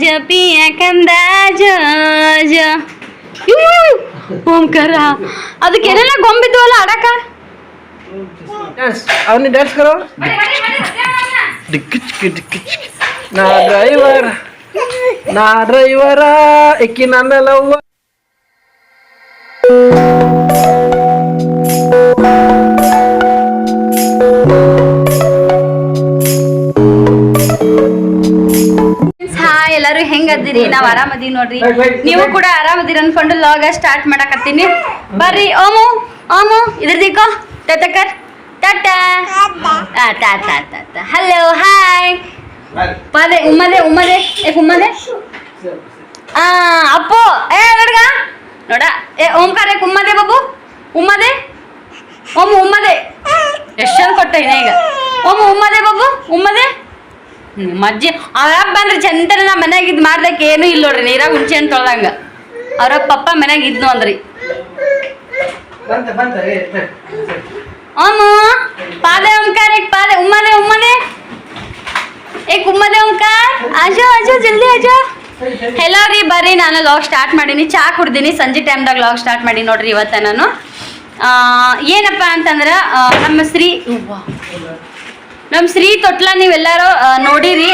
ಜಪಿಯ ಕಂದಾಜ ಓಂಕಾರ ಅದಕ್ಕೆ ಏನೆಲ್ಲ ಗೊಂಬಿದ್ವಲ್ಲ ಆಡಕ ಅವನಿ ಡ್ಯಾನ್ಸ್ ಕರೋ ನಾ ಡ್ರೈವರ್ ನಾ ಡ್ರೈವರ ಇಕ್ಕಿ ನನ್ನ ಲವ್ವ ಎಲ್ಲರೂ ಹೆಂಗದಿರಿ ನಾವ್ ಆರಾಮದೀವಿ ನೋಡ್ರಿ. ನೀವು ಕೂಡ ಆರಾಮದಿರ ಅನ್ಕೊಂಡು ಲಾಗ ಸ್ಟಾರ್ಟ್ ಮಾಡಕತ್ತೀನಿ. ಬರ್ರಿ ಓಮು ಓಮು ಇದ್ರದಿಕ್ಕೋ ತತಕರ್. ಹಲೋ ಹಾಯ್ ಪದೆ ಉಮ್ಮದೆ ಉಮ್ಮದೆ ಏ ಉಮ್ಮದೆ. ಆ ಅಪ್ಪು. ಏ ನೋಡ್ಗ. ನೋಡ. ಏ ಓಂಕಾರ ಉಮ್ಮದೆ ಬಾಬು? ಉಮ್ಮದೆ? ಓಮು ಉಮ್ಮದೆ. ಎಷ್ಟು ಕೊಟ್ಟೆ ಈಗ. ಓಮು ಉಮ್ಮದೆ ಬಾಬು? ಉಮ್ಮದೆ? ಮಜ್ಜಿ ಅವ್ರಪ್ಪ ಅಂದ್ರೆ ಚಂತನ ನಾ ಮನ್ಯಾಗ ಇದ್ ಮಾಡ್ದಕ್ ಏನು ಇಲ್ಲ ನೋಡ್ರಿ ನೀರಾಗ ಹುಣ್ಸೆ ಅಂತ ತೊಳ್ದಂಗ. ಅವ್ರಪ್ಪ ಪಪ್ಪ ಮನ್ಯಾಗ ಇದ್ನು ಅಂದ್ರಿ. ಓಮು ಪಾದೆ ಓಂಕಾರ ಏಕ್ ಪಾದೆ ಉಮ್ಮನೆ ಉಮ್ಮನೆ. ಏಕ್ ಉಮ್ಮನೆ ಓಂಕಾರ. ಆಜೋ ಅಜೋ ಜಲ್ದಿ ಅಜೋ ಹೆಲೋ ರೀ ಬರ್ರಿ ನಾನು ಲಾಗ್ ಸ್ಟಾರ್ಟ್ ಮಾಡೀನಿ. ಚಾ ಕುಡ್ದೀನಿ. ಸಂಜೆ ಟೈಮ್ದಾಗ ಲಾಗ್ ಸ್ಟಾರ್ಟ್ ಮಾಡಿ ನೋಡ್ರಿ ಇವತ್ತ ನಾನು. ಏನಪ್ಪ ಅಂತಂದ್ರೆ ನಮ್ಮ ಶ್ರೀ. ನಮ್ಮ ಶ್ರೀ ತೊಟ್ಲ ನೀವೆಲ್ಲರೂ ನೋಡಿರಿ!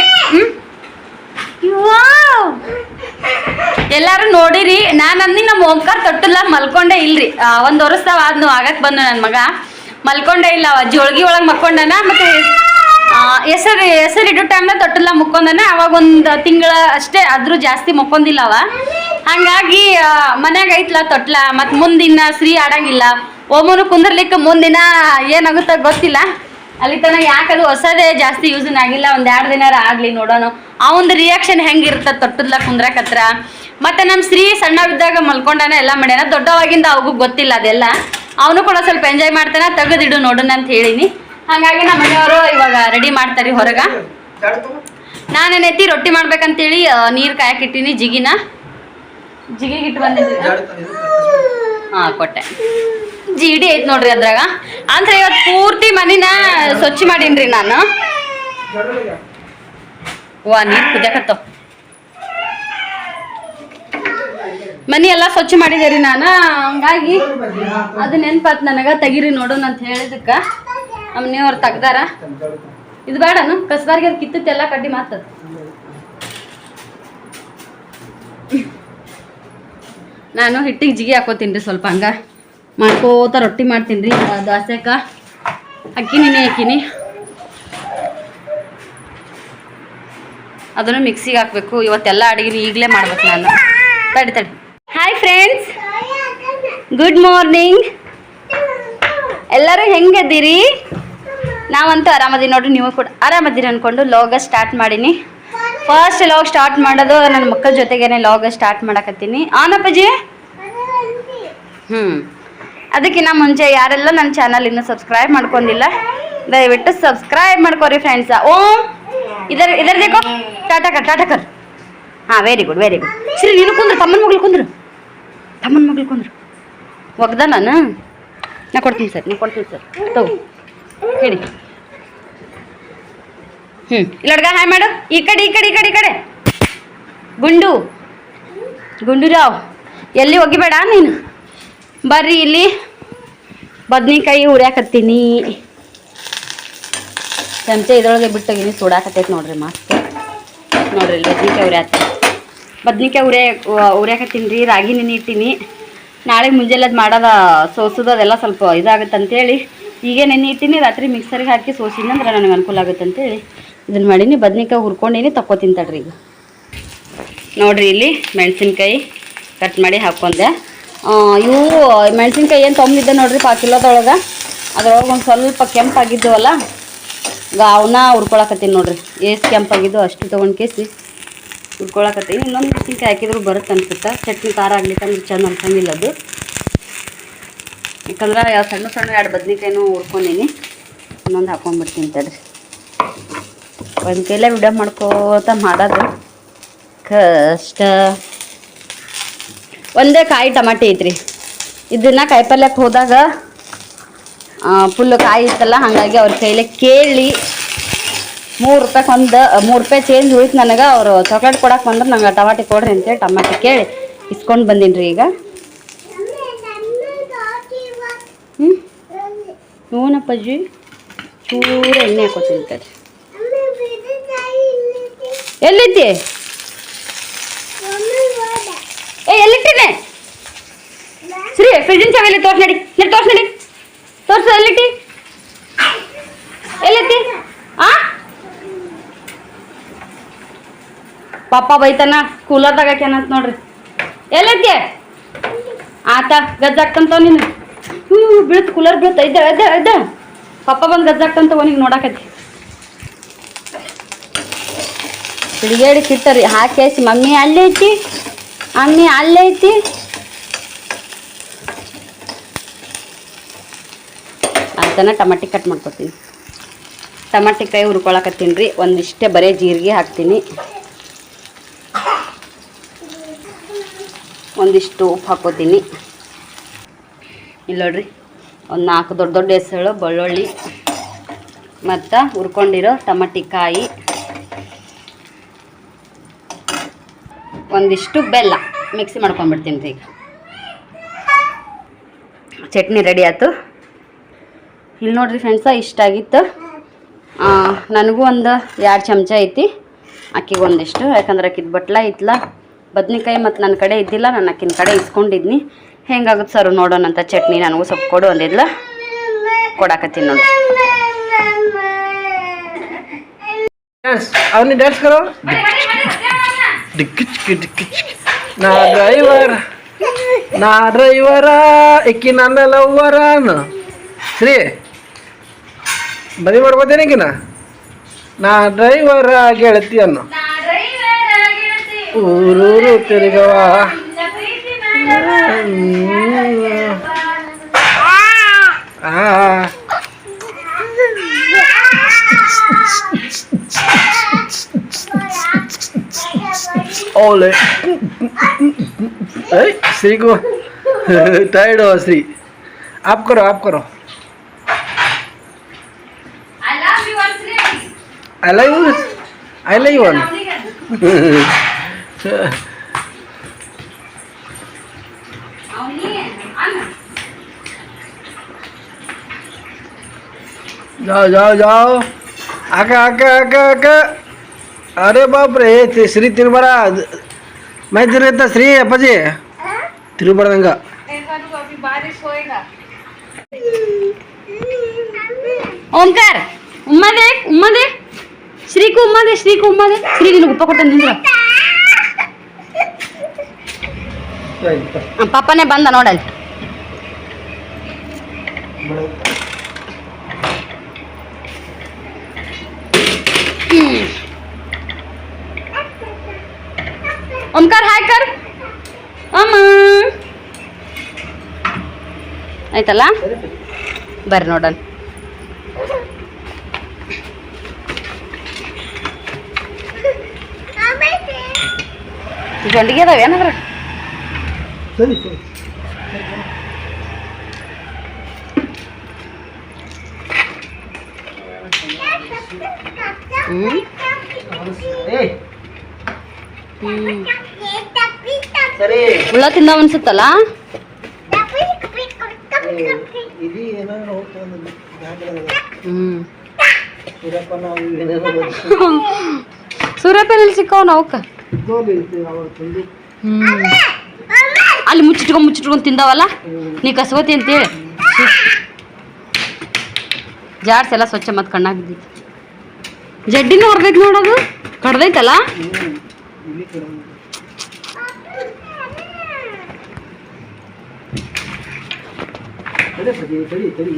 ಎಲ್ಲಾರು ನೋಡಿರಿ. ನಾನು ಅಂದಿ ನಮ್ಮ ಓಂಕಾರ್ ತೊಟ್ಟಲ್ಲ ಮಲ್ಕೊಂಡೆ ಇಲ್ರಿ. ಒಂದ್ ವರ್ಷದ ಆದ್ನು, ಆಗಕ್ ಬಂದು ನನ್ನ ಮಗ. ಮಲ್ಕೊಂಡೆ ಇಲ್ಲ ಜೋಳ್ಗಿ ಒಳಗೆ ಮಕ್ಕೊಂಡನ, ಮತ್ತೆ ಹೆಸರು ಹೆಸರು ಇಡೋ ಟೈಮ್ನ ತೊಟ್ಟಲ್ಲ ಮುಕ್ಕೊಂಡನ. ಅವಾಗ ಒಂದು ತಿಂಗಳ ಅಷ್ಟೇ ಆದ್ರೂ ಜಾಸ್ತಿ ಮಕ್ಕೊಂದಿಲ್ಲ ಅವ. ಹಂಗಾಗಿ ಮನ್ಯಾಗ ಐತ್ಲ ತೊಟ್ಲ ಮತ್ ಮುಂದಿನ ಶ್ರೀ ಆಡಂಗಿಲ್ಲ. ಓಮನು ಕುಂದರ್ಲಿಕ್ಕೆ ಮುಂದಿನ ಏನಾಗುತ್ತ ಗೊತ್ತಿಲ್ಲ. ಅಲ್ಲಿ ತನ ಯಾಕದು ಹೊಸದೇ ಜಾಸ್ತಿ ಯೂಸ್ ಆಗಿಲ್ಲ ಒಂದ್ ಎರಡು ದಿನ ಆಗ್ಲಿ ನೋಡೋಣ ಆ ಒಂದು ರಿಯಾಕ್ಷನ್ ಹೆಂಗಿರುತ್ತ ತೊಟ್ಟದ್ಲ ಕುಂದ್ರಕತ್ರ. ಮತ್ತೆ ನಮ್ಮ ಶ್ರೀ ಸಣ್ಣವಿದ್ದಾಗ ಮಲ್ಕೊಂಡಾನ ಎಲ್ಲ ಮಾಡ್ಯಾನ. ದೊಡ್ಡವಾಗಿಂದ ಅವಗೂ ಗೊತ್ತಿಲ್ಲ ಅದೆಲ್ಲ. ಅವನು ಕೂಡ ಸ್ವಲ್ಪ ಎಂಜಾಯ್ ಮಾಡ್ತಾನ ತೆಗೆದಿಡು ನೋಡೋಣ ಅಂತ ಹೇಳಿನಿ. ಹಾಗಾಗಿ ನಮ್ಮ ಮನೆಯವರು ಇವಾಗ ರೆಡಿ ಮಾಡ್ತಾರೆ ಹೊರಗ. ನಾನು ನೆತ್ತಿ ರೊಟ್ಟಿ ಮಾಡ್ಬೇಕಂತೇಳಿ ಹೇಳಿ ನೀರ್ ಕಾಯಕಿಟ್ಟಿನಿ ಜಿಗಿನ. ಜಿಗಿಗಿಟ್ಟು ಬಂದಿದ್ದೀನಿ. ಹಾ ಕೊಟ್ಟೆ. ಜಿಡಿ ಐತ್ ನೋಡ್ರಿ ಅದ್ರಾಗ. ಅಂದ್ರೆ ಇವತ್ತು ಪೂರ್ತಿ ಮನಿನ ಸ್ವಚ್ಛ ಮಾಡೀನ್ರಿ ನಾನು. ವಾ, ನೀರ್ ಕುದಿಯಕತ್ತವ. ಮನಿ ಎಲ್ಲ ಸ್ವಚ್ಛ ಮಾಡಿದೇರಿ ನಾನು. ಹಂಗಾಗಿ ಅದು ನೆನ್ಪಾತ್ ನನಗ, ತೆಗಿರಿ ನೋಡೋಣ ಅಂತ ಹೇಳಿದಕ್ಕ. ನಮ್ಮ ಮನೆಯವ್ರು ತೆಗ್ದಾರ. ಇದು ಬೇಡನು ಕಸ್ಬಾರ್ಗೆ ಅದು ಕಿತ್ತತ್ತೆಲ್ಲ ಕಡ್ಡಿ ಮಾತದ ನಾನು ಹಿಟ್ಟಿಗೆ ಜಿಗಿ ಹಾಕೋತೀನಿ ರೀ ಸ್ವಲ್ಪ ಹಂಗ. ಮಾಡ್ಕೋತ ರೊಟ್ಟಿ ಮಾಡ್ತೀನಿ ರೀ. ದೋಸೆಕ ಅಕ್ಕಿ. ನೆನೆ ಹಾಕಿನಿ. ಅದನ್ನು ಮಿಕ್ಸಿಗೆ ಹಾಕ್ಬೇಕು. ಇವತ್ತೆಲ್ಲ ಅಡಿಗೆ ಈಗಲೇ ಮಾಡ್ಬೇಕು ನಾನು. ತಡಿ ತಡಿ. ಹಾಯ್ ಫ್ರೆಂಡ್ಸ್ ಗುಡ್ ಮಾರ್ನಿಂಗ್ ಎಲ್ಲರೂ ಹೆಂಗದ್ದೀರಿ ನಾವಂತೂ ಆರಾಮದೀವಿ ನೋಡ್ರಿ, ನೀವು ಕೂಡ ಆರಾಮದ್ದೀರಿ ಅಂದ್ಕೊಂಡು ಲಾಗ ಸ್ಟಾರ್ಟ್ ಮಾಡೀನಿ. ಫಸ್ಟ್ ಲಾಗ್ ಸ್ಟಾರ್ಟ್ ಮಾಡೋದು ನನ್ನ ಮಕ್ಕಳ ಜೊತೆಗೇನೆ ಲಾಗ ಸ್ಟಾರ್ಟ್ ಮಾಡಕತ್ತೀನಿ. ಆನಪ್ಪಾಜಿ ಹ್ಞೂ ಅದಕ್ಕಿಂತ ಮುಂಚೆ ಯಾರೆಲ್ಲ ನನ್ನ ಚಾನಲ್ ಇನ್ನೂ ಸಬ್ಸ್ಕ್ರೈಬ್ ಮಾಡ್ಕೊಂಡಿಲ್ಲ, ದಯವಿಟ್ಟು ಸಬ್ಸ್ಕ್ರೈಬ್ ಮಾಡ್ಕೊರಿ ಫ್ರೆಂಡ್ಸ ಓಂ! ಇದರ ಇದರ ಕರ್ ಟಾಟಾ ಕರ್ ಹಾಂ ವೆರಿ ಗುಡ್ ವೆರಿ ಗುಡ್ ಸರಿ ನೀನು ಕುಂದ್ರು, ತಮ್ಮನ ಮಗಳು ಕುಂದ್ರು. ತಮ್ಮನ ಮಗಳು ಕುಂದ್ರು. ಒಗ್ದ ನಾನು? ನಾ ಕೊಡ್ತೀನಿ ಸರ್ ನೀವು ಕೊಡ್ತೀನಿ ಸರ್. ತಗೋ. ಹೇಳಿ. ಹ್ಞೂ ಇಲ್ಲಡ್ಗ ಹಾಯ್ ಮಾಡು. ಈ ಕಡೆ ಈ ಕಡೆ ಈ ಕಡೆ ಈ ಕಡೆ. ಗುಂಡು. ರಾವ್ ಎಲ್ಲಿ ಹೋಗಿಬೇಡ ನೀನು? ಬರ್ರಿ ಇಲ್ಲಿ. ಬದ್ನಿಕಾಯಿ ಹುರಿಯಾಕತ್ತೀನಿ. ಚಮಚೆ ಇದ್ರೊಳಗೆ ಬಿಟ್ಟೋಗಿನಿ, ಸುಡಾಕತ್ತೈತೆ ನೋಡ್ರಿ ಮಸ್ತ್. ನೋಡ್ರಿ ಇಲ್ಲಿ ಬದ್ನಿಕಾಯಿ ಉರಿಯಾತ ಬದ್ನಿಕಾಯಿ ಉರಿಯ ಉರಿಯಾಕತ್ತೀನಿ ರೀ ರಾಗಿ ನೆನೆ ಇಟ್ಟಿನಿ. ನಾಳೆ ಮುಂಜಾನೆ ಅದು ಮಾಡೋದ ಸೋಸೋದು ಅದೆಲ್ಲ ಸ್ವಲ್ಪ ಇದಾಗುತ್ತೆ ಅಂತೇಳಿ ಈಗ ನೆನೆ ಇಟ್ಟಿನಿ, ರಾತ್ರಿ ಮಿಕ್ಸರ್ಗೆ ಹಾಕಿ ಸೋಸಿನಿ ಅಂದ್ರೆ ನನಗೆ ಅನುಕೂಲ ಆಗುತ್ತೆ ಅಂತೇಳಿ ಇದನ್ನು ಮಾಡೀನಿ, ಬದ್ನಿಕಾಯಿ ಹುರ್ಕೊಂಡಿನಿ, ತಕ್ಕೋತೀನಿ ತಡ್ರಿ ಈಗ. ನೋಡ್ರಿ ಇಲ್ಲಿ ಮೆಣಸಿನ್ಕಾಯಿ ಕಟ್ ಮಾಡಿ ಹಾಕ್ಕೊಂಡೆ ಇವು ಮೆಣಸಿನ್ಕಾಯಿ ಏನು ತೊಗೊಂಡಿದ್ದೆ ನೋಡ್ರಿ ಪಾ ಕಿಲೋದೊಳಗೆ ಅದ್ರೊಳಗೆ ಒಂದು ಸ್ವಲ್ಪ ಕೆಂಪಾಗಿದ್ದವಲ್ಲ, ಈಗ ಅವನ್ನ ಹುರ್ಕೊಳಕತ್ತೀನಿ ನೋಡ್ರಿ. ಎಷ್ಟು ಕೆಂಪಾಗಿದ್ದು ಅಷ್ಟು ತೊಗೊಂಡು ಕೇಸಿ. ಹುರ್ಕೊಳಕತ್ತೀನಿ. ಇನ್ನೊಂದು ಮೆಣಸಿನ್ಕಾಯಿ ಹಾಕಿದ್ರು ಬರುತ್ತೆ ಅನ್ಸುತ್ತೆ. ಚಟ್ನಿ ಖಾರ ಆಗ್ಲಿಕ್ಕಂದ್ರೆ ಚಂದ ಅನ್ಸಂಗಿಲ್ಲ ಅದು. ಯಾಕಂದ್ರೆ ಯಾವ ಸಣ್ಣ ಸಣ್ಣ ಎರಡು ಬದ್ನಿಕಾಯಿನೂ ಹುರ್ಕೊಂಡಿನಿ. ಇನ್ನೊಂದು ಹಾಕೊಂಡ್ಬಿಡ್ತೀನಿ ತಡ್ರಿ. ಒಂದು ಕೈಲೇ ವಿಡಿಯೋ ಮಾಡ್ಕೋತ ಮಾಡೋದು. ಕಷ್ಟ. ಒಂದೇ ಕಾಯಿ ಟಮಾಟಿ ಐತ್ರಿ. ಇದನ್ನ ಕಾಯಿಪಲ್ಯಕ್ಕೆ ಹೋದಾಗ ಫುಲ್ಲು ಕಾಯಿ ಇತ್ತಲ್ಲ, ಹಾಗಾಗಿ ಅವ್ರ ಕೈಲೇ ಕೇಳಿ ಮೂರು ರೂಪಾಯಿ ಒಂದು ಮೂರು ರೂಪಾಯಿ ಚೇಂಜ್ ಉಳಿತು ನನಗೆ, ಅವರು ಚಾಕ್ಲೇಟ್ ಕೊಡಕ್ಕೆ ಬಂದ್ರೆ, ನಂಗೆ ಟಮಾಟಿ ಕೊಡ್ರಿ ಅಂತೇಳಿ ಟಮಾಟಿ ಕೇಳಿ ಇಸ್ಕೊಂಡು ಬಂದೀನಿ ಈಗ. ಹ್ಞೂ ಹ್ಞೂನಪ್ಪಾಜಿ ಚೂರು ಎಣ್ಣೆ ಹಾಕೋತೀನಿ ತಡಿ. ಎಲ್ಲಿದ್ದಿ ಏ ಎಲ್ಲಿಟ್ಟಿನೆ ಸರಿ ಫ್ರಿಡ್ಜಿನ ಚಾವಿಲಿ ತೋರ್ಸ್ ನಡಿ ನಡಿ ತೋರ್ಸ್ ನಡಿ ತೋರ್ಸು, ಎಲ್ಲಿಟ್ಟಿ? ಎಲ್ಲಿಟ್ಟಿ ಆ? ಪಾಪ ಬೈತಾನ ಕೂಲರ್ದಾಗ ಹಾಕ್ಯಾನಂತ ನೋಡ್ರಿ. ಎಲ್ಲೈತಿ ಆತ ಗಜ್ಜಾಕ್ತಂತ ನೀನು ಹ್ಞೂ ಬೀಳ್ತು ಕೂಲರ್ ಬೀಳ್ತ ಇದ್ದ ಅದ ಅದ ಪಪ್ಪ ಬಂದು ಗಜ್ಜಾಕ್ತಂತ ಅವನಿಗೆ ನೋಡಾಕತ್ತಿ. ಹಿಡಿಗೇಡಿ ಕಿಟ್ಟರಿ ಹಾಕೇಸಿ ಮಮ್ಮಿ ಅಲ್ಲೇ ಐತಿ? ಮಮ್ಮಿ ಅಲ್ಲೇ ಅದನ್ನ ಟಮಾಟಿ ಕಟ್ ಮಾಡ್ಕೊತೀನಿ ಟಮಾಟಿಕಾಯಿ ಹುರ್ಕೊಳಕತ್ತೀನಿ ರೀ. ಒಂದಿಷ್ಟೇ ಬರೀ ಜೀರಿಗೆ ಹಾಕ್ತೀನಿ. ಒಂದಿಷ್ಟು ಉಪ್ಪು ಹಾಕೋತೀನಿ ಇಲ್ಲ ನೋಡ್ರಿ, ಒಂದು ನಾಲ್ಕು ದೊಡ್ಡ ದೊಡ್ಡ ಹೆಸರು ಬೆಳ್ಳುಳ್ಳಿ, ಮತ್ತು ಹುರ್ಕೊಂಡಿರೋ ಟಮಾಟಿಕಾಯಿ ಒಂದಿಷ್ಟು ಬೆಲ್ಲ ಮಿಕ್ಸಿ ಮಾಡ್ಕೊಂಡ್ಬಿಡ್ತೀನಿ ರೀ ಈಗ. ಚಟ್ನಿ ರೆಡಿ ಆಯ್ತು. ಇಲ್ಲಿ ನೋಡ್ರಿ ಫ್ರೆಂಡ್ಸ ಇಷ್ಟ ಆಗಿತ್ತು. ಆ, ನನಗೂ ಒಂದು ಎರಡು ಚಮಚ ಐತಿ. ಅಕ್ಕಿಗೆ ಒಂದಿಷ್ಟು. ಯಾಕಂದ್ರೆ ಅಕ್ಕಿದ ಬಟ್ಲ ಐತ್ಲ ಬದ್ನಿಕಾಯಿ ಮತ್ತು ನನ್ನ ಕಡೆ ಇದ್ದಿಲ್ಲ. ನಾನು ಅಕ್ಕಿನ ಕಡೆ ಇಸ್ಕೊಂಡಿದ್ನಿ. ಹೆಂಗಾಗುತ್ತೆ ಸರ್ ನೋಡೋಣಂತ ಚಟ್ನಿ ನನಗೂ ಸ್ವಲ್ಪ ಕೊಡು ಅಂದಿದ್ಲ. ಕೊಡಾಕತ್ತೀನಿ ನೋಡಿ ಡ್ಯಾನ್ಸ್ ಅವನಿ ಡ್ಯಾನ್ಸ್ ಕರೋ ನಾ ಡ್ರೈವರ್. ನಾ ಡ್ರೈವರ ಇಕ್ಕಿ ನನ್ನ ಲವ್ವರ ಶ್ರೀ ಬದಿ ಮಾಡ್ಬೋದೇನಕಿನ ನಾ ಡ್ರೈವರ ಗೆಳತಿ ಅನ್ನು ಊರೂರು ತಿರುಗವ ಆ ओले ए, श्री को टायर्ड हो श्री आप करो आप करो I like one. I like one. जाओ जाओ जाओ। आका आका आका आका अरे बाप रे श्री तिरुमला। मैं तिर श्री है पजे तिरुमला बारिश ओंकार, उम्मा देख उम्मा देख। ಶ್ರೀ ನಿನಗೆ ಉಪ್ಪ ಕೊಟ್ಟ, ನಿಂದ್ರ? ಪಾಪನೇ ಬಂದ ನೋಡಲ್ಲಿ. ಓಂಕಾರ, ಹಾಯ್ ಕರ್. ಅಮ್ಮ. ಆಯ್ತಲ್ಲ? ಬರ್ರಿ ನೋಡೋಣ ಗಂಡಿಗೆ ಅದಾವ ಏನಾದ್ರ? ಸರಿ ಸರಿ. ಹ್ಮ್ ಏ ಹ್ಮ್. ಸರಿ ಹುಳ ತಿಂದ ಅನ್ಸುತ್ತಲ್ಲ ಸೂರ್ಯಪೇನಲ್ಲಿ ಸಿಕ್ಕವನ ಅವಕ್ಕ ಅಲ್ಲಿ ಮುಚ್ಚಿಟ್ಕೊಂಡು ಮುಚ್ಚಿಟ್ಕೊಂಡು ತಿಂದಾವಲ್ಲ? ನೀ ಕಸ್ಕೋತಿ ಅಂತೇಳಿ. ಜಾರ್ಸ್ ಎಲ್ಲ ಸ್ವಚ್ಛ ಮತ್ತೆ ಕಣ್ಣಾಗ ಬಿದ್ದಿತ್ತು ಜಡ್ಡಿನೂ ಹೊರ್ದೈತಿ ನೋಡೋದು ಕಡ್ದೈತಲ್ಲ? ತಡಿ ತಡಿ ತಡಿ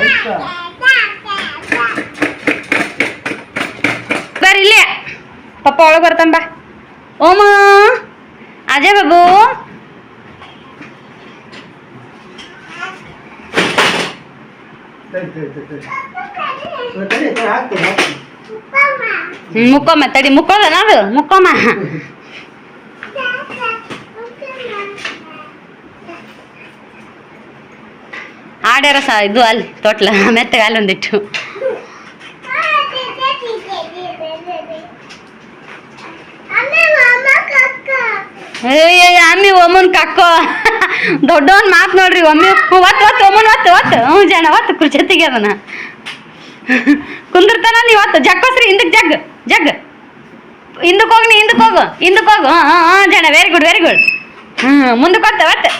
ಆಯ್ತಾ ಬರ್ರಿ ಇಲ್ಲೇ ಪಪ್ಪ ಒಳಗೆ ಬರ್ತಾನ ಬಾ. ಓಮ ಅಜಯ್ ಬಾಬು. ಮುಕ್ಕೊಮ್ಮ ತಡಿ ಮುಕ್ಕೋದನ ಅದು ಮುಕ್ಕೊಮ್ಮ. ಆಡ್ಯಾರ ಸ ಇದು ಅಲ್ಲಿ ತೊಟ್ಲ ಮೆತ್ತಗೆ ಅಲ್ಲಿ ಏ ಅಮ್ಮಿ ಒಮ್ಮನ್ ಕಕ್ಕೋ? ದೊಡ್ಡವನ್ ಮಾತ್ ನೋಡ್ರಿ ಒಮ್ಮೆ. ಒತ್ತು ಒತ್ತು ಒಮ್ಮನ್ ಒತ್ತು ಒತ್ತು ಹ್ಞೂ ಜನ ಒತ್ತು ಕುರ್ಚತ್ತಿಗೆ ಅದನ್ನ. ಕುಂದಿರ್ತಾನ ನೀವು ಒತ್ತು ಹಿಂದಕ್ಕೆ ಜಗ್ ಜಗ್. ಹಿಂದಕ್ಕೆ ಹೋಗಿ ನೀ ಹಿಂದಕ್ಕೆ ಹೋಗು ಹಿಂದಕ್ಕೆ ಹೋಗು. ಹಾಂ ಹಾಂ ಹಾಂ, ಜನ ವೆರಿ ಗುಡ್ ವೆರಿ ಗುಡ್ ಹ್ಞೂ ಮುಂದಕ್ಕೆ ಒತ್ತ ಒತ್ತು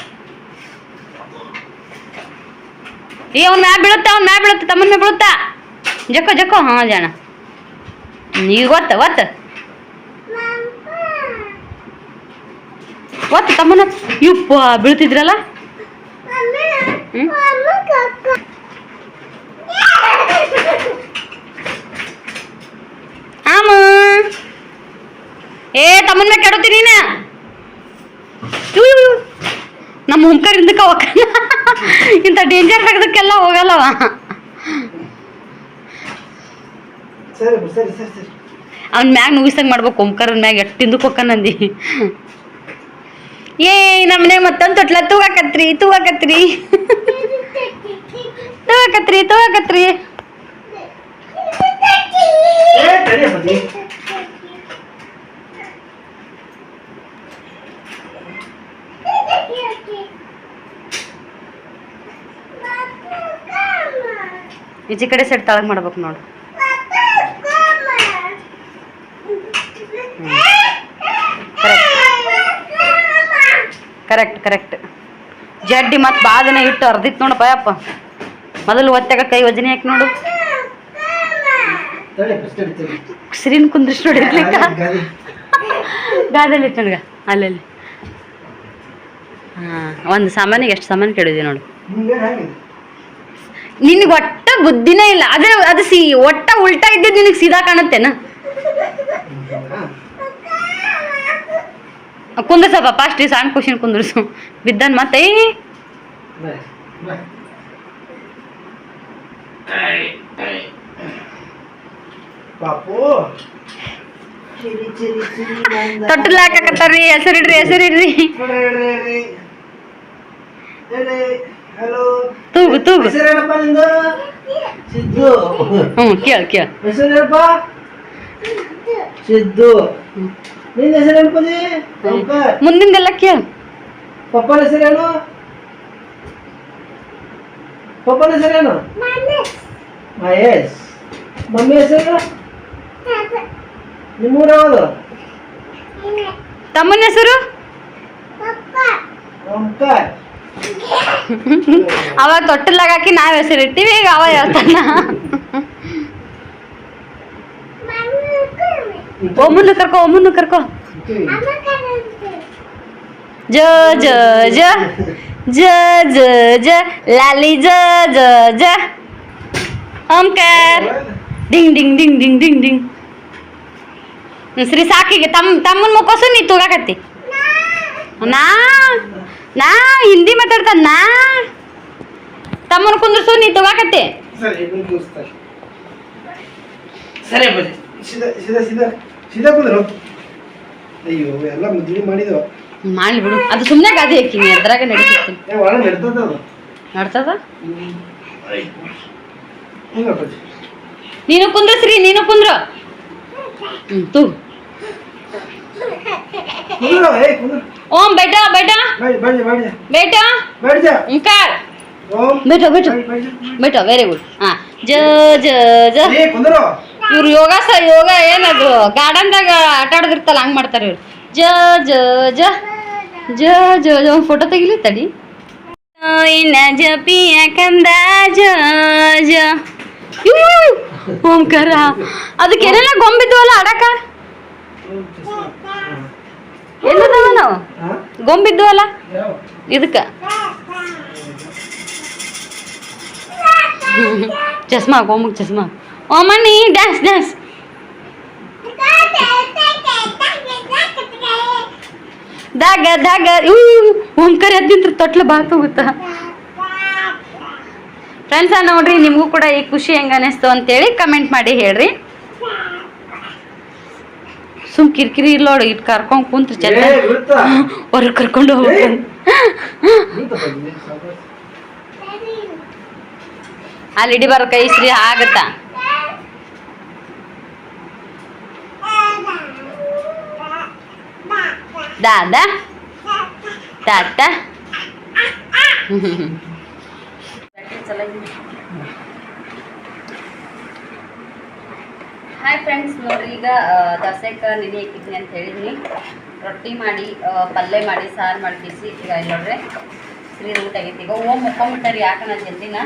ಏ, ಅವ್ನ ಮ್ಯಾ ಬೀಳುತ್ತ, ಅವ್ನ ಮ್ಯಾ ಬೀಳುತ್ತ, ತಮ್ಮನ ಮ್ಯಾ ಬೀಳುತ್ತಾ? ಜಕ್ಕೋ ಜಕ್ಕೋ ಹಾಂ, ಜನ. ಈಗ ಒತ್ತ ಒತ್ತು ಒತ್ತು ತಮ್ಮನ? ಇವು ಬೀಳ್ತಿದ್ರಲ್ಲ? ಆಮ? ಏ ತಮ್ಮನ ಮ್ಯಾಗ ಕೆಡುತ್ತೀನಿ ನೀನ? ನಮ್ಮ ಹುಂಕರಿಂದ ಕವಕ ಇಂಥ ಡೇಂಜರ್ ತೆಗೆದಕ್ಕೆಲ್ಲ ಹೋಗಲ್ಲವ? ಸರಿ ಸರಿ ಸರಿ ಸರಿ. ಅವ್ನ ಮ್ಯಾಗ ನುಗ್ಗಿಸಂಗ್ ಮಾಡ್ಬೇಕು ಓಂಕಾರ ಮ್ಯಾಗ ಎಷ್ಟು ಹಿಂದಕ್ಕೆ ಹೊಕ್ಕನಂದಿ ಏ ನಮ್ಮನೆ ಮತ್ತೊಂದು ತೊಟ್ಲ? ತೂಗಾಕತ್ರಿ ತೂಗಾಕತ್ರಿ. ತೂಗಾಕತ್ರಿ ತೂಗಾಕತ್ರಿ. ಈಚೆ ಕಡೆ ಸೆಟ್ ತಳಗ್ ಮಾಡ್ಬೇಕು ನೋಡು. ಕರೆಕ್ಟ್ ಕರೆಕ್ಟ್ ಕರೆಕ್ಟ್ ಜಡ್ಡಿ ಮತ್ತೆ ಬಾದಿನ ಇಟ್ಟು ಅರ್ದಿತ್ತು ನೋಡು ಪಯಪ್ಪ. ಮೊದಲು ಒತ್ತಾಗ ಕೈ ವಜನೆ ಹಾಕಿ ನೋಡು? ಸಿರಿನ್ ಕುಂದ್ರಿಸಿ ನೋಡಿ. ಗಾದಲ್ಲಿ ಇತ್ತು ನನಗೆ ಅಲ್ಲಲ್ಲಿ. ಹಾಂ ಒಂದು ಸಾಮಾನಿಗೆ ಎಷ್ಟು ಸಾಮಾನು ಕೇಳಿದ್ವಿ ನೋಡು. ನಿನಗೆ ಒಟ್ಟ ಬುದ್ಧಿನೇ ಇಲ್ಲ. ಅದೇ ಅದು ಸಿ ಒಟ್ಟ ಉಲ್ಟಾ ಇದ್ದಿದ್ದು ನಿನಗೆ ಸೀದಾ ಕಾಣುತ್ತೇನ? ಕುಂದ್ರಸಪ್ಪ ಫಸ್ಟ್ ಸಣ್ಣ ಕ್ವಶನ್ ಕುಂದ್ರಸು. ಬಿದ್ದನ್ ಮತ್ತೆ ಏ ಬಾಯ್, ಬಾಯ್. ಪಾಪು. ಚಿರಿ ಚಿರಿ ಚಿರಿ ನಂದ. ತೊಟ್ಟಲ್ ಹಾಕಕತ್ತಾರ್ರಿ ಹೆಸರಿಡ್ರಿ ಹೆಸರಿಡ್ರಿ ನೋಡ್ರಿ, ಹೇಳ್ರಿ, ಹೇಳ್ರಿ. ಹೇಳ್ರಿ, ಹಲೋ ತೂಗು ತೂಗು. ಹೆಸರೇನಪ್ಪ ನಿಂದು? ಸಿದ್ದು. ಹ್ಞೂ ಕೇಳು ಕೇಳು. ಹೆಸರೇನಪ್ಪ ಸಿದ್ದು. ನಿನ್ನ ನೀ ಓಂಕಾರ್. ಮುಂದಿಂದೆಲ್ಲ ಕೇಳು. ಪಪ್ಪನ ಹೆಸರೇನು ಪಪ್ಪನ ಹೆಸರೇನು ಮಹೇಶ್. ಮಮ್ಮಿ ಹೆಸರು ನಿಮ್ಮೂರ ಯಾವುದು ತಮ್ಮನ ಹೆಸರು? ಓಂಕಾರ್ ಅವಾಗ ತೊಟ್ಟಲ್ಲಾಗ ಹಾಕಿ ನಾವ್ ಹೆಸರಿಟ್ಟಿವಿ ಈಗ ಅವ ಹೇಳ್ತಾನ. ಒಮ್ಮನ್ನು ಕರ್ಕೊ ಒಮ್ಮನ್ನು ಕರ್ಕೊ. ಜ ಜ ಜ ಜ ಜ ಜ, ಲಾಲಿ, ಜ ಜ ಜ. ಓಂಕಾರ ಡಿಂಗ್ ಡಿಂಗ್ ಡಿಂಗ್ ಡಿಂಗ್ ಡಿಂಗ್ ಡಿಂಗ್. ಶ್ರೀ ಸಾಕಿಗೆ ತಮ್ಮ ತಮ್ಮನ ಮುಖಸು ನೀ ತೂಗಾಕತ್ತಿ ನಾ ನಾ, ಹಿಂದಿ ಮಾತಾಡ್ತಾನ, ನಾ. ತಮ್ಮನ ಕುಂದ್ರಸು ನೀ ತೂಗಾಕತ್ತಿ ಸರಿ ಸರಿ ಸೀದಾ ಸೀದಾ ಸೀದಾ ಕುಂದ್ರು ಅಯ್ಯೋ ಎಲ್ಲ ಮಾಡ್ಲಿ ಬಿಡು. ಅದು ಸುಮ್ಮನೆ ಗಾದಿ ಹಾಕಿನಿ ಅದ್ರಾಗ ಏ ಒಳ ನಡ್ತದ ಅದು. ನಡ್ತದ? ಹಿಂಗಪ್ಪ ಜಿ. ನೀನು ನೀನು ಕುಂದ್ರ. ಹ್ಮ್ ತು. ಕುಂದ್ರು ಏ ಕುಂದ್ರು. ಓಂ ಬೇಟ ಬೇಟ. ಬಾಯ್ ಬಾಯ್ ಬಾಯ್ ಬೇಟ. ಓಂಕಾರ. ಓಂ. ಬೇಟ ಬೇಟ. ಬಾಯ್ ಬಾಯ್ ಬೇಟ ವೆರಿ ಗುಡ್ ಹಾ. ಜ ಜ ಜ. ಏ ಕುಂದ್ರು. ಇವ್ರು ಯೋಗಾಸ ಯೋಗ ಏನದು? ಗಾರ್ಡನ್ದಾಗ ಆಟ ಆಡೋದಿರ್ತಲ್ಲ ಹಂಗ್ ಮಾಡ್ತಾರೆ ಇವ್ರು. ಜ ಜ ಜ ಜ ಜ ಜ ಒಂದು ಫೋಟೋ ತೆಗಿಲಿ ತಡಿ. ಇನ್ನ ಜಪಿಯ ಕಂದ ಜ ಜ. ಓಂಕಾರ. ಅದಕ್ಕೆ ಏನೆಲ್ಲ ಗೊಂಬಿದ್ವಲ್ಲ ಆಡಕ? ಎಲ್ಲದವ ನಾವು? ಗೊಂಬಿದ್ವಲ್ಲ? ಇದಕ್ಕ. ಚಸ್ಮಾ ಗೋಮುಗ್ ಚಸ್ಮಾ. ಓ ಮಣ್ಣಿ ಡ್ಯಾನ್ಸ್ ಡ್ಯಾನ್ಸ್ ದಾಗ ದಾಗ ಓಂಕಾರ ಎದ್ದಿಂತ್ರ ತೊಟ್ಲು ಬಾತ್ ಹೋಗುತ್ತ ಫ್ರೆಂಡ್ಸ ನೋಡ್ರಿ ನಿಮಗೂ ಕೂಡ ಈ ಖುಷಿ ಹೆಂಗ ಅನಿಸ್ತು ಅಂತೇಳಿ ಕಮೆಂಟ್ ಮಾಡಿ ಹೇಳ್ರಿ. ಸುಮ್ ಕಿರಿಕಿರಿ ಇಲ್ಲ ನೋಡಿ ಇಟ್ ಕರ್ಕೊಂಡ್ ಕುಂತ್ರಿ ಚೆನ್ನ ಹೊರಗೆ ಕರ್ಕೊಂಡು ಹೋಗ್ಬೇಕು. ಅಲ್ಲಿ ಜಿ, ಬರ ಕೈ ಶ್ರೀ ಆಗತ್ತಾ ದಾದಾ ತಾತ ಹಾಯ್ ಫ್ರೆಂಡ್ಸ್ ನೋಡ್ರಿ, ಈಗ ದಸೆಗೆ ನೆನೆ ಹಾಕಿದ್ದೀನಿ ಅಂತ ಹೇಳಿದ್ನಿ. ರೊಟ್ಟಿ ಮಾಡಿ ಪಲ್ಯ ಮಾಡಿ, ಸಾರು ಮಾಡಿ ಬಿಸಿ ಈಗ ನೋಡ್ರಿ. ಫ್ರೀ ಊಟ ಆಗೈತಿ ಈಗ ಓಮ್ ಯಾಕೆ ನಾನು ಜಲ್ದಿನ?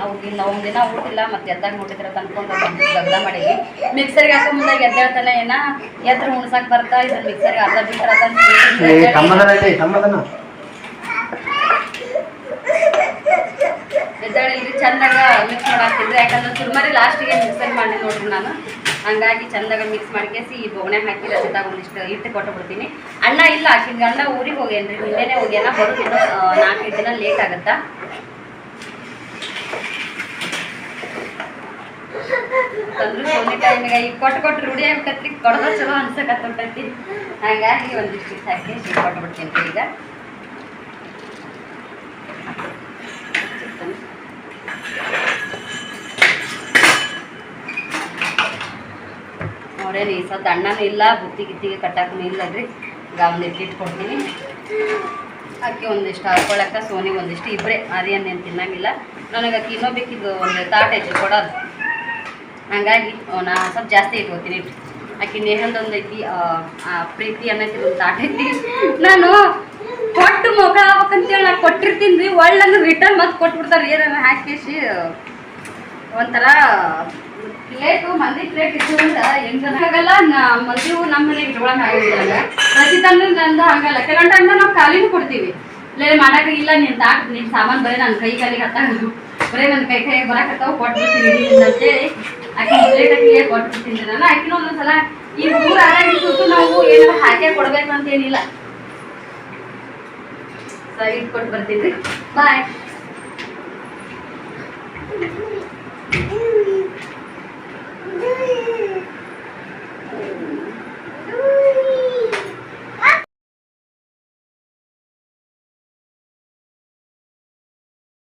ಅವ್ರಿಗೆ ನಾವು ದಿನ ಊಟಿಲ್ಲ ಮತ್ತೆ ಎದ್ದಾಗ ನೋಡಿದ್ರೆ ತಂದ್ಕೊಂಡು ಗದ್ದ ಮಾಡೀವಿ ಮಿಕ್ಸರ್ಗೆ ಹಾಕೋ ಮುಂದಾಗ ಎದ್ದೇಳ್ತಾನೆ ಏನ? ಎದ್ರ ಉಣ್ಸಕ್ ಬರ್ತಾ ಇದನ್ನ ಮಿಕ್ಸರ್ಗೆ ಅರ್ಧ ಬಿಟ್ರ ಸಮಾಧಾನ ಇದೆ ಸಮಾಧಾನ ಎದ್ದಾಳಿ ಇಲ್ಲಿ ಚಂದಾಗ ಮಿಕ್ಸ್ ಮಾಡಾಕ್ತಿದ್ರು ಯಾಕಂದ್ರೆ ಸುಮಾರಿ ಲಾಸ್ಟಿಗೆ ಮಿಕ್ಸರ್ ಮಾಡಿ ನೋಡ್ರಿ ನಾನು. ಹಂಗಾಗಿ ಚಂದಾಗ ಮಿಕ್ಸ್ ಮಾಡ್ಕೇಸಿ ಈ ಬೊಗಣೆ ಹಾಕಿ ರಸದಾಗ ಒಂದಿಷ್ಟು ಹಿಟ್ಟು ಕೊಟ್ಟು ಬಿಡ್ತೀನಿ. ಅಣ್ಣ ಇಲ್ಲ ಆಕಿನ ಅಣ್ಣ ಊರಿಗೆ ಹೋಗ್ಯಾನ್ರಿ ನಿನ್ನೆನೇ ಹೋಗ್ಯಾನ ಬರೋದು ನಾಲ್ಕೈದು ದಿನ ಲೇಟ್ ಆಗತ್ತಾ? ತಂದ್ರು ಈಗ ಕೊಟ್ಟು ಕೊಟ್ಟು ರೂಢಿ ಚಲೋ ಒಂದಿಷ್ಟು ಹಾಕಿ ಈಗ. ನೋಡೇನಿ ಈ ಅಣ್ಣನೂ ಇಲ್ಲ, ಬುತ್ತಿ ಗಿತ್ತಿಗೆ ಕಟ್ಟಾಕೂ ಇಲ್ಲ ರೀ. ಈಗ ಒಂದಿಟ್ಟು ಇಟ್ಕೊಡ್ತೀನಿ. ಅಕ್ಕಿ ಒಂದಿಷ್ಟು ಹಾಕೊಳಕ್ಕ, ಸೋನಿಗೆ ಒಂದಿಷ್ಟು ಇಬ್ಬರೇ ಆರ್ಯನ್ ಏನು ತಿನ್ನಂಗಿಲ್ಲ. ನನಗೆ ಅಕ್ಕಿ ಇನ್ನೊಬೇಕಿದ್ದು ಒಂದು ತಾಟ ಐತಿ ಕೊಡೋದು. ಹಂಗಾಗಿ ನಾ ಸ್ವಲ್ಪ ಜಾಸ್ತಿ ಇಟ್ಕೋತೀನಿ. ಇಟ್ಟು ಆಕಿ ನೇಹಂದೊಂದು ಐತಿ ಪ್ರೀತಿ ಅನ್ನೋದು ತಾಟೈತಿ ನಾನು ಕೊಟ್ಟು ಮುಖ ಆಗ್ಬೇಕಂತೇಳಿ ನಾನು ಕೊಟ್ಟಿರ್ತೀನಿ ರೀ. ಒಳ್ಳೆ ರಿಟರ್ನ್ ಮತ್ತೆ ಕೊಟ್ಬಿಡ್ತಾರೆ ಏನಾರ ಹಾಕಿಸಿ ಒಂಥರ ಪ್ಲೇಟು ಮಂದಿ ಪ್ಲೇಟ್ ಇಟ್ಕೊಂಡ ಹೆಂಗ್ ಆಗಲ್ಲ. ಮದುವೆ ನಮ್ಮ ಮನೆಗೆ ಆಗಿಲ್ಲ ಪ್ರತಿ ತಂದು ನಂದು ಹಂಗಲ್ಲ. ಕೆಲವೊಂದು ಟೈಮ್ ನಾವು ಖಾಲಿನೂ ಕೊಡ್ತೀವಿ. ಲೇ ಮಾಡಕ್ಕೆ ಇಲ್ಲ ನೀನು ತಾಕ್ ನಿನ್ನ ಸಾಮಾನು ಬರೀ ನನ್ನ ಕೈ ಕಾಲಿಗೆ ಹತ್ತಾಗ. ಬರೀ ನನ್ನ ಕೈ ಕೈ ಬರಾಕತ್ತಾವ ಕೊಟ್ಬಿಡ್ತೀನಿ ಇಡಿ ಅಂತೇಳಿ ಆಕಿನ ಪ್ಲೇಟ್ ಆಕಿಗೆ ಈ ನಾವು ಹಾಕೇ ಕೊಡ್ಬೇಕು ಅಂತೇನಿಲ್ಲ ಸರಿ ಕೊಟ್ಟು ಬರ್ತೀವಿ. ಬಾಯ್